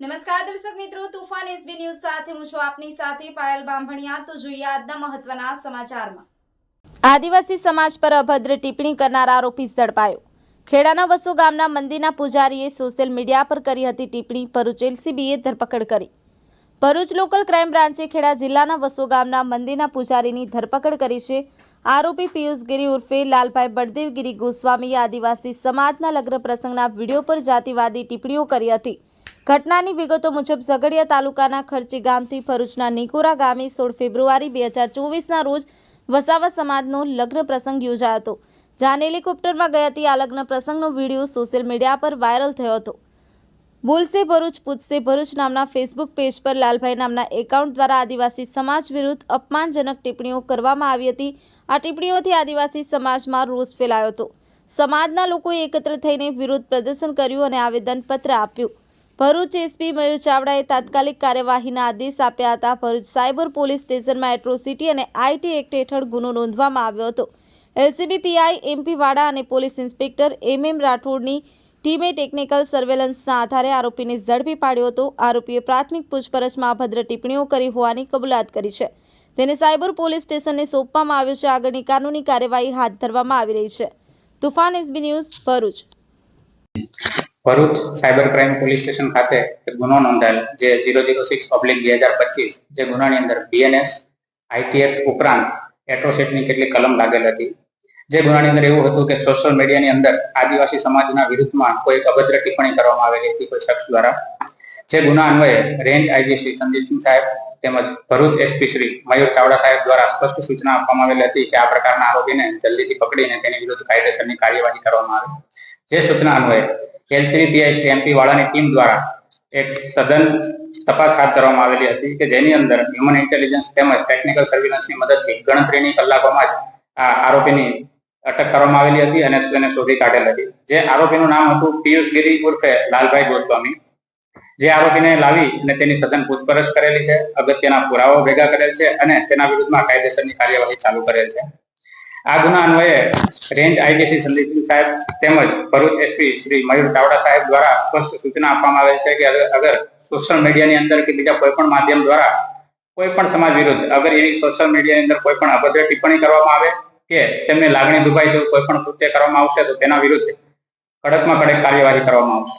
નમસ્કાર દર્શક મિત્રો, તુફાન એસબી ન્યૂઝ સાથે હું છું આપની સાથે પાયલ બાંભણિયા. તો જોઈએ આજના મહત્વના સમાચારમાં. આદિવાસી સમાજ પર અભદ્ર ટિપ્પણી કરનાર આરોપી ઝડપાયો. ખેડાના વસો ગામના મંદિરના પૂજારીએ સોશિયલ મીડિયા પર કરી હતી ટિપ્પણી. ભરૂચ એલસીબીએ ધરપકડ કરી. ભરૂચ લોકલ ક્રાઇમ બ્રાન્ચે ખેડા જિલ્લાના વસો ગામના મંદિરના પૂજારીની ધરપકડ કરી છે. આરોપી પિયુષગીરી ઉર્ફે લાલભાઈ બળદેવગીરી ગોસ્વામીએ આદિવાસી સમાજના લગ્ન પ્રસંગના વીડિયો પર જાતિવાદી ટિપ્પણીઓ કરી હતી. ઘટનાની વિગતો મુજબ ઝઘડિયા તાલુકાના ખર્ચી ગામથી ભરૂચના નિકોરા ગામે સોળ ફેબ્રુઆરી બે હજાર ચોવીસના રોજ વસાવા સમાજનો લગ્ન પ્રસંગ યોજાયો હતો. જાન હેલિકોપ્ટરમાં ગઈ હતી આ લગ્ન પ્રસંગનો વીડિયો સોશિયલ મીડિયા પર વાયરલ થયો હતો. બોલશે ભરૂચ પૂછશે ભરૂચ નામના ફેસબુક પેજ પર લાલભાઈ નામના એકાઉન્ટ દ્વારા આદિવાસી સમાજ વિરુદ્ધ અપમાનજનક ટિપ્પણીઓ કરવામાં આવી હતી. આ ટિપ્પણીઓથી આદિવાસી સમાજમાં રોષ ફેલાયો હતો. સમાજના લોકોએ એકત્ર થઈને વિરોધ પ્રદર્શન કર્યું અને આવેદનપત્ર આપ્યું. ભરૂચ એસપી મયુર ચાવડાએ તાત્કાલિક કાર્યવાહીના આદેશ આપ્યા હતા. ભરૂચ સાયબર પોલીસ સ્ટેશનમાં એટ્રોસિટી અને આઈટી એક્ટ હેઠળ ગુનો નોંધવામાં આવ્યો હતો. એલસીબી પીઆઈ એમપી વાડા અને પોલીસ ઇન્સ્પેક્ટર એમ એમ રાઠોડની ટીમે ટેકનિકલ સર્વેલન્સના આધારે આરોપીને ઝડપી પાડ્યો હતો. આરોપીએ પ્રાથમિક પૂછપરછમાં અભદ્ર ટિપ્પણીઓ કરી હોવાની કબૂલાત કરી છે. તેને સાયબર પોલીસ સ્ટેશનને સોંપવામાં આવ્યો છે. આગળની કાનૂની કાર્યવાહી હાથ ધરવામાં આવી રહી છે. Toofan SB news Bharuch. Bharuch cyber crime police station ખાતે ગુનો નોંધાયેલ, જે ઝીરો ઝીરો સિક્સ ઓબ્લિક બે હજાર પચીસ, જે ગુનાની અંદર બીએનએસ આઈટીએફ ઉપરાંત એટ્રોસિટની કેટલીક કલમ લાગેલ હતી. જે ગુનાની અંદર એવું હતું કે સોશિયલ મીડિયાની અંદર આદિવાસી સમાજના વિરુદ્ધમાં કોઈ અભદ્ર ટિપ્પણી કરવામાં આવેલી હતી કોઈ શખ્સ દ્વારા. જે ગુના અન્વયે રેન્જ આઈજી શ્રી સંદીપસિંહ સાહેબ તેમજ ભરૂચ એસપી શ્રી મયુર ચાવડા સાહેબ દ્વારા સ્પષ્ટ સૂચના આપવામાં આવેલી હતી કે આ પ્રકારના આરોપીને જલ્દીથી પકડીને તેની વિરુદ્ધ કાયદેસરની કાર્યવાહી કરવામાં આવે. જે સૂચના અન્વયે એલસીબી પીઆઈ એમપી વાળાની ટીમ દ્વારા એક સઘન તપાસ હાથ ધરવામાં આવેલી હતી કે જેની અંદર હ્યુમન ઇન્ટેલિજન્સ તેમજ ટેકનિકલ સર્વેલન્સની મદદથી ગણતરીની કલાકોમાં જ આ આરોપીની અટક કરવામાં આવેલી હતી અને તેને શોધી કાઢેલ હતી. જે આરોપીનું નામ હતું પિયુષ ગિરી ઉર્ફે લાલભાઈ ગોસ્વામી. જે આરોપીને લાવી અને તેની સઘન પૂછપરછ કરેલી છે, અગત્યના પુરાવાઓ ભેગા કરેલ છે અને તેના વિરુદ્ધમાં કાયદેસરની કાર્યવાહી ચાલુ કરેલ છે. આ ગુના અન્વયે રેન્જ આઈડીસી સંદીપસિંહ સાહેબ તેમજ ભરૂચ એસપી શ્રી મયુર ચાવડા સાહેબ દ્વારા સ્પષ્ટ સૂચના આપવામાં આવેલ છે કે અગર સોશિયલ મીડિયાની અંદર કે બીજા કોઈ પણ માધ્યમ દ્વારા કોઈ પણ સમાજ વિરુદ્ધ, અગર એવી સોશિયલ મીડિયાની અંદર કોઈ પણ અભદ્ર ટિપ્પણી કરવામાં આવે કે તેમને લાગણી દુભાઈ જેવું કોઈ પણ કૃત્ય કરવામાં આવશે તો તેના વિરુદ્ધ કડકમાં કડક કાર્યવાહી કરવામાં આવશે.